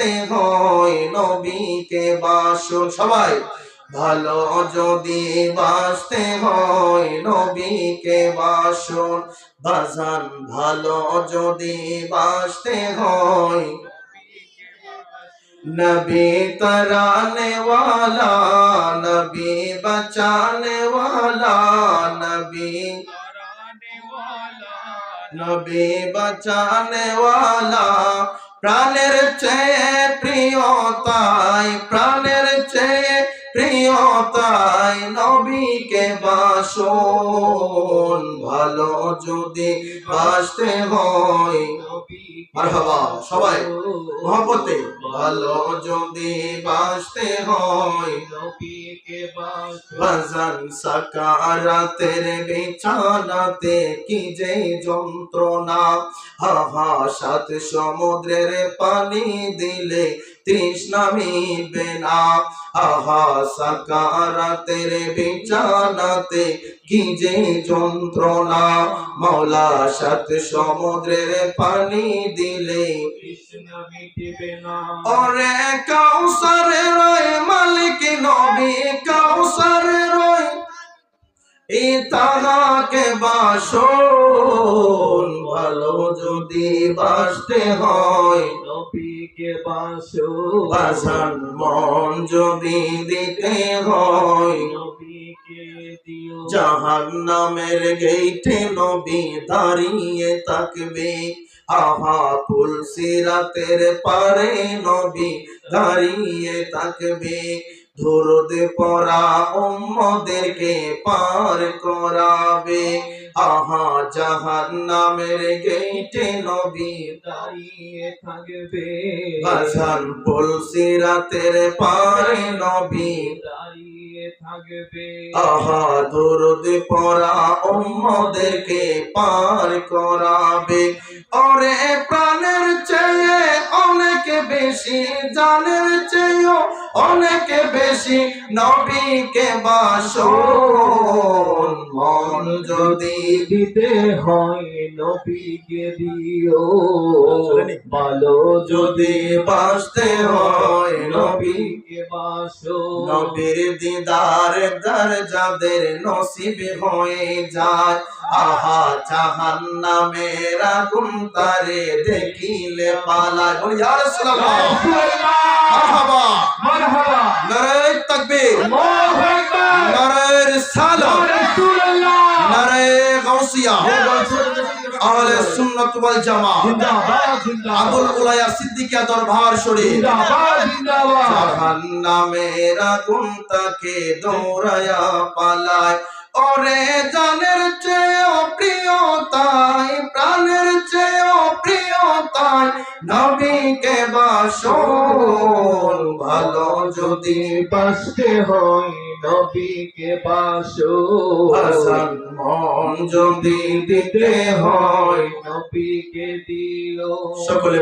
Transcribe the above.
বাসতে হয় নবীকে বাসন সবাই ভালো যদি বাসতে হয় নবীকে বাসন বাজান ভালো যদি বাসতে হয় नबी कराने वाला नबी बचाने वाला नबी নবী বাঁচানে প্রাণের চেয়ে প্রিয় তাই প্রাণের চেয়ে প্রিয় তাই নবীকে বাসন। ভালো যদি বাসতে হয় মারহাবা সবাই মহব্বতে। ভালো যদি বাসতে হয়। বাজান সাকারাতের বিছানাতে কি যে যন্ত্রণা। হাহা সাত সমুদ্রের পানি দিলে তৃষ্ণা মিটবে না। আহা সাকারাতের বিছানাতে কি যে যন্ত্রণা। মৌলা সাত সমুদ্রের পানি দিলে। ওরে কাউসারে রয় মালিক নবী কাউসারে রয়। এ তাহাকে বাসন ভালো যদি বাসতে হয় নবীকে বাসো বাসন মন যদি দিতে হয়। নবীকে দিও। জাহান নামের গেইটে নবী দাঁড়িয়ে থাকবে। আহা পুল সিরাতের পারে নবী দাঁড়িয়ে থাকবে। ধরতে পড়া উম্মদেরকে পার করাবে। আহা জাহান নামের গেইটে নবী দাঁড়িয়ে থাকবে। বাজান পুল সিরাতের পারে নবী দাঁড়িয়ে থাকবে। আহা দরদ পড়া উম্মদেরকে পার করাবে। ওরে প্রাণের চেয়ে অনেক বেশি জানের চেয়েও অনেক বেশি নবীকে বাসন। মন যদি দিতে হয় নবীকে দিও। ভালো যদি বাসতে হয় নবী নবীকে বাসো। নবীর দিদার দার যাদের নসিব হয়ে যায় আহা জাহান নামের আগুন তারে দেখিলে পালায় বলি ইয়া রাসূলুল্লাহ। মারহাবা। মারহাবা নারে তাকবীর। আল্লাহু আকবার। নারে রিসালাত। রাসূলুল্লাহ। নারে গাউসিয়া। আহলে সুন্নাত ওয়াল জামাত। জিন্দাবাদ আবুল উলায়া সিদ্দিকিয়া দরবার শরীফ। জিন্দাবাদ জিন্দাবাদ। জাহান্নামের আগুন তাকে দৌড়ায়া পালায়। ওরে জানের চেয়েও প্রিয় তাই প্রাণের চেয়েও প্রিয় তাই নবীকে বাসন ভালো যদি বাসতে হয় নবীকে বাসো হাসান মন যদি দিতে হয় নবীকে দিও সকলে।